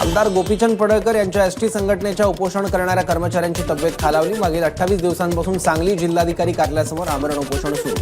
आमदार गोपीचंद पडळकर यांच्या S T संघटनेच्या उपोषण करणाऱ्या कर्मचाऱ्यांची तब्येत खालावली. मागील अठ्ठावीस दिवसांपासून सांगली जिल्हाधिकारी कार्यालयासमोर आमरण उपोषण सुरू.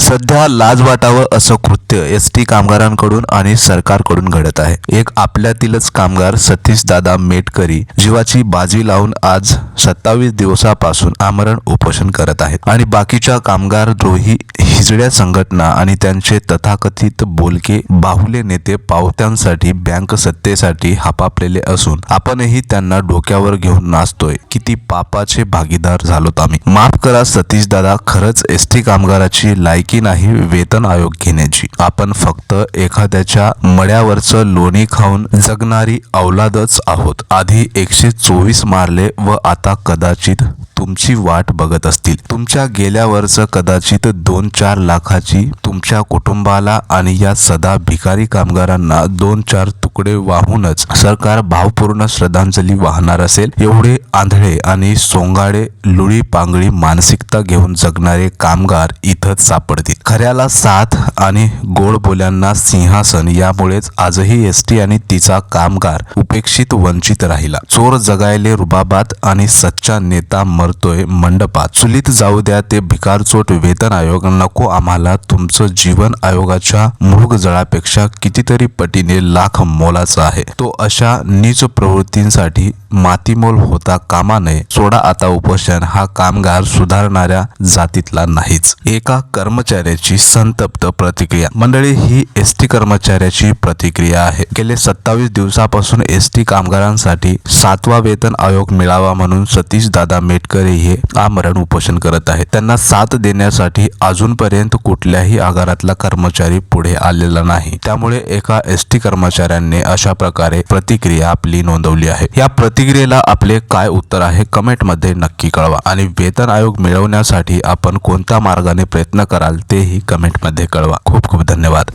सध्या लाज वाटावं असं कृत्य एस टी कामगारांकडून आणि सरकारकडून घडत आहे. एक आपल्यातीलच कामगार सतीश दादा मेटकरी जीवाची बाजी लावून आज सत्तावीस दिवसापासून आमरण उपोषण करत आहेत. आणि बाकीच्या कामगार द्रोही खिचड्या संघटना आणि त्यांचे तथाकथित बोलके बाहुले नेते पावत्यांसाठी बँक सत्तेसाठी हापापलेले असून आपणही त्यांना डोक्यावर घेऊन नाचतोय. किती पापाचे भागीदार झालोत आम्ही. माफ करा सतीश दादा खरंच एस टी कामगाराची लायकी नाही वेतन आयोग घेण्याची. आपण फक्त एखाद्याच्या मड्यावरचं लोणी खाऊन जगणारी औलादच आहोत. आधी एकशे चोवीस मारले व आता कदाचित तुमची वाट बघत असतील. तुमच्या गेल्यावरचं कदाचित दोन चार लाखाची तुमच्या कुटुंबाला आणि या सदा भिकारी कामगारांना दोन चार तुकडे वाहूनच सरकार भावपूर्ण श्रद्धांजली वाहणार असेल. एवढे आंधळे आणि सोंगाडे लुळी पांगळी मानसिकता घेऊन जगणारे कामगार इथंच सापडतील. खऱ्याला साथ आणि गोड बोल्यांना सिंहासन यामुळेच आजही एस टी आणि तिचा कामगार उपेक्षित वंचित राहिला. चोर जगायले रुबाबात आणि सच्चा नेता मरतोय मंडपात. चुलीत जाऊ द्या ते भिकारचोट वेतन आयोग नको आम्हाला तुमचं जीवन आयोगाच्या मृग जळापेक्षा कितीतरी पटीने लाख मोलाचा आहे. तो अशा नीच प्रवृत्तींसाठी मातीमोल होता कामा नये सोडा आता उपोषण हा कामगार सुधारणाऱ्या जातीतला नाहीच. एका कर्मचाऱ्याची संतप्त प्रतिक्रिया. मंडळी ही एस टी कर्मचाऱ्याची प्रतिक्रिया आहे. गेले सत्तावीस दिवसापासून एस टी कामगारांसाठी सातवा वेतन आयोग मिळावा म्हणून सतीश दादा मेटकरी हे आमरण उपोषण करत आहेत. त्यांना साथ देण्यासाठी अजूनपर्यंत कुठल्याही आगारातला कर्मचारी पुढे आलेला नाही. त्यामुळे एका एस टी कर्मचाऱ्यांनी अशा प्रकारे प्रतिक्रिया आपली नोंदवली आहे. या प्रतिक्रियेला आपले काय उत्तर आहे कमेंटमध्ये नक्की कळवा आणि वेतन आयोग मिळवण्यासाठी आपण कोणत्या मार्गाने प्रयत्न कराल तेही कमेंटमध्ये कळवा. खूप खूप धन्यवाद.